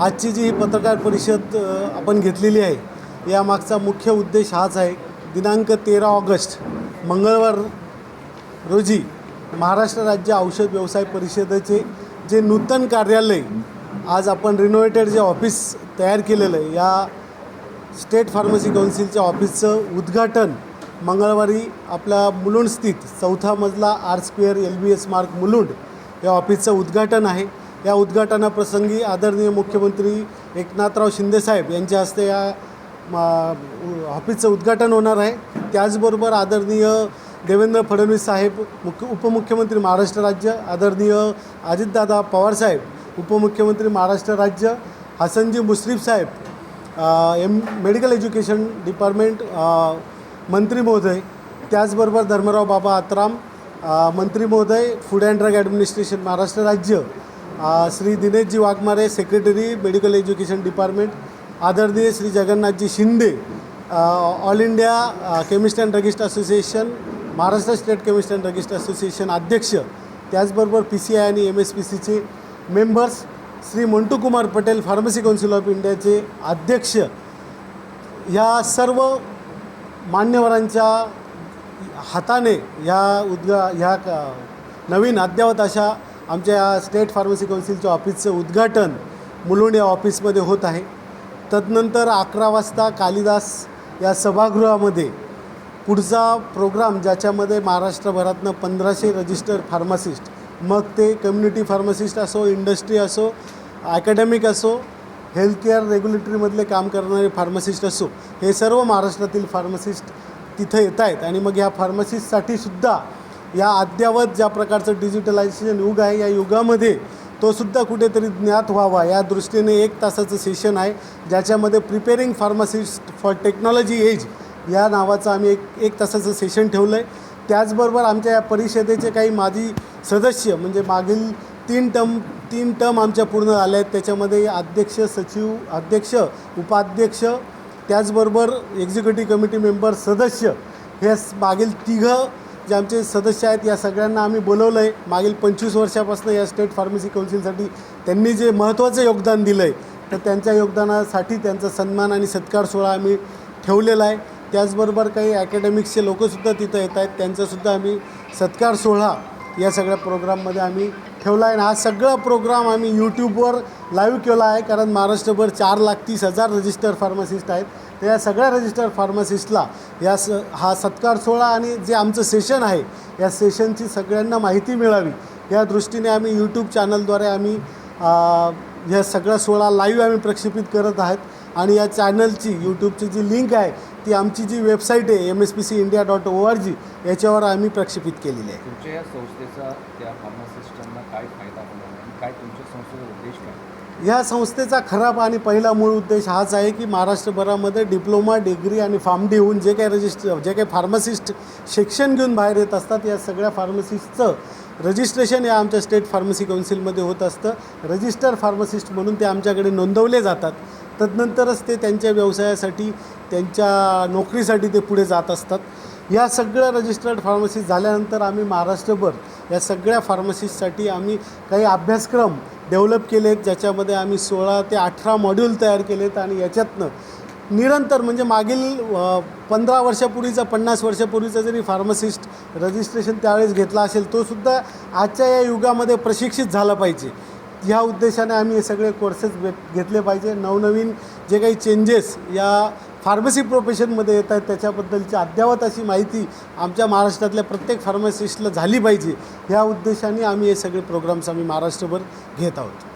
आजची जी ही पत्रकार परिषद आपण घेतलेली आहे यामागचा मुख्य उद्देश हाच आहे. दिनांक तेरा ऑगस्ट मंगळवार रोजी महाराष्ट्र राज्य औषध व्यवसाय परिषदेचे जे नूतन कार्यालय आज आपण रिनोव्हेटेड जे ऑफिस तयार केलेलं आहे या स्टेट फार्मसी कौन्सिलच्या ऑफिसचं उद्घाटन मंगळवारी आपल्या मुलुंड स्थित चौथा मजला R square L B S Marg Mulund या ऑफिसचं उद्घाटन आहे. या उद्घाटनाप्रसंगी आदरणीय मुख्यमंत्री एकनाथराव शिंदेसाहेब यांच्या हस्ते या ऑफिसचं उद्घाटन होणार आहे. त्याचबरोबर आदरणीय देवेंद्र फडणवीस साहेब मुख्य उपमुख्यमंत्री महाराष्ट्र राज्य आदरणीय अजितदादा पवारसाहेब उपमुख्यमंत्री महाराष्ट्र राज्य Hasan ji Mushrif saheb M medical education department मंत्री महोदय त्याचबरोबर धर्मराव बाबा आत्राम मंत्री महोदय food and drug administration Maharashtra राज्य Shri Dinesh ji Waghmare secretary medical education department आदरणीय Shri Jagannath ji Shinde all India chemist and druggist association Maharashtra state chemist and druggist association अध्यक्ष त्याचबरोबर P C I आणि M S P सीचे members Shri Mantu Kumar Patel pharmacy council of इंडियाचे अध्यक्ष. ह्या सर्व मान्यवरांच्या हाताने ह्या उद्गा ह्या नवीन अद्ययावत अशा आमच्या या स्टेट फार्मसी कौन्सिलच्या ऑफिसचं उद्घाटन मुलुंड या ऑफिसमध्ये होत आहे. तदनंतर अकरा वाजता कालिदास या सभागृहामध्ये पुढचा प्रोग्राम ज्याच्यामध्ये महाराष्ट्रभरातनं पंधराशे रजिस्टर फार्मासिस्ट मग ते कम्युनिटी फार्मासिस्ट असो इंडस्ट्री असो ॲकॅडमिक असो हेल्थकेअर रेग्युलेटरीमधले काम करणारे फार्मासिस्ट असो हे सर्व महाराष्ट्रातील फार्मासिस्ट तिथं येत आहेत. आणि मग ह्या फार्मसिस्टसाठी सुद्धा या अद्ययावत ज्या प्रकारचं डिजिटलायझेशन युग आहे या युगामध्ये तो सुद्धा कुठेतरी ज्ञात व्हावा. या दृष्टीने एक तासाचं सेशन आहे ज्याच्यामध्ये preparing pharmacist for technology age या नावाचं आम्ही एक एक तासाचं सेशन ठेवलं आहे त्याचबरोबर आमच्या या परिषदेचे काही माजी सदस्य म्हणजे मागील तीन टर्म तीन टर्म आमच्या पूर्ण झाल्या आहेत. त्याच्यामध्ये अध्यक्ष सचिव अध्यक्ष उपाध्यक्ष त्याचबरोबर एक्झिक्युटिव्ह कमिटी मेंबर सदस्य हे मागील तिघं जे आमचे सदस्य आहेत या सगळ्यांना आम्ही बोलवलं आहे मागील पंचवीस वर्षापासून या स्टेट फार्मसी काउन्सिलसाठी त्यांनी जे महत्त्वाचं योगदान दिलं आहे तर त्यांच्या योगदानासाठी त्यांचा सन्मान आणि सत्कार सोहळा आम्ही ठेवलेला आहे. त्याचबरोबर काही अकॅडमिक्सचे लोकंसुद्धा तिथं येत आहेत. त्यांचासुद्धा आम्ही सत्कार सोहळा या सगळ्या प्रोग्राममध्ये आम्ही ठेवला आहे. आणि हा सगळा प्रोग्राम आम्ही यूट्यूबवर लाईव्ह केला आहे कारण महाराष्ट्रभर चार लाख तीस हजार रजिस्टर फार्मासिस्ट आहेत. तर या सगळ्या रजिस्टर फार्मासिस्टला या स हा सत्कार सोहळा आणि जे आमचं सेशन आहे या सेशनची सगळ्यांना माहिती मिळावी. या दृष्टीने आम्ही यूट्यूब चॅनलद्वारे आम्ही या ह्या सोहळा लाईव्ह आम्ही प्रक्षेपित करत आहेत. आणि या चॅनलची यूट्यूबची जी लिंक आहे ती आमची जी वेबसाईट आहे M S P C India dot O R G याच्यावर आम्ही प्रक्षेपित केलेली आहे. तुमच्या या संस्थेचा त्या फार्मासिस्टांना काय फायदा होणार आणि काय तुमच्या संस्थेचा उद्देश काय? ह्या संस्थेचा खराब आणि पहिला मूळ उद्देश हाच आहे की महाराष्ट्रभरामध्ये डिप्लोमा डिग्री आणि फार्मडी होऊन जे काही रजिस्टर जे काही फार्मसिस्ट शिक्षण घेऊन बाहेर येत असतात या सगळ्या फार्मसिस्टचं रजिस्ट्रेशन या आमच्या स्टेट फार्मसी काउन्सिलमध्ये होत असतं. रजिस्टर फार्मसिस्ट म्हणून ते आमच्याकडे नोंदवले जातात. तदनंतरच ते त्यांच्या व्यवसायासाठी त्यांच्या नोकरीसाठी ते पुढे जात असतात. या सगळ्या रजिस्टर्ड फार्मसिस्ट झाल्यानंतर आम्ही महाराष्ट्रभर या सगळ्या फार्मसिस्टसाठी आम्ही काही अभ्यासक्रम डेव्हलप केलेत ज्याच्यामध्ये आम्ही सोळा ते अठरा मॉड्यूल तयार केलेत आणि याच्यातनं निरंतर म्हणजे मागील पंधरा वर्षापूर्वीचा पन्नास वर्षापूर्वीचा जरी फार्मसिस्ट रजिस्ट्रेशन त्यावेळेस घेतला असेल तो सुद्धा आजच्या या युगामध्ये प्रशिक्षित झाला पाहिजे. ह्या उद्देशाने आम्ही हे सगळे कोर्सेस घेतले पाहिजे. नवनवीन जे काही चेंजेस या फार्मसी प्रोफेशनमध्ये येत आहेत. त्याच्याबद्दलची अद्ययावत अशी माहिती आमच्या महाराष्ट्रातल्या प्रत्येक फार्मासिस्टला झाली पाहिजे. ह्या उद्देशाने आम्ही हे सगळे प्रोग्राम्स आम्ही महाराष्ट्रभर घेत आहोत.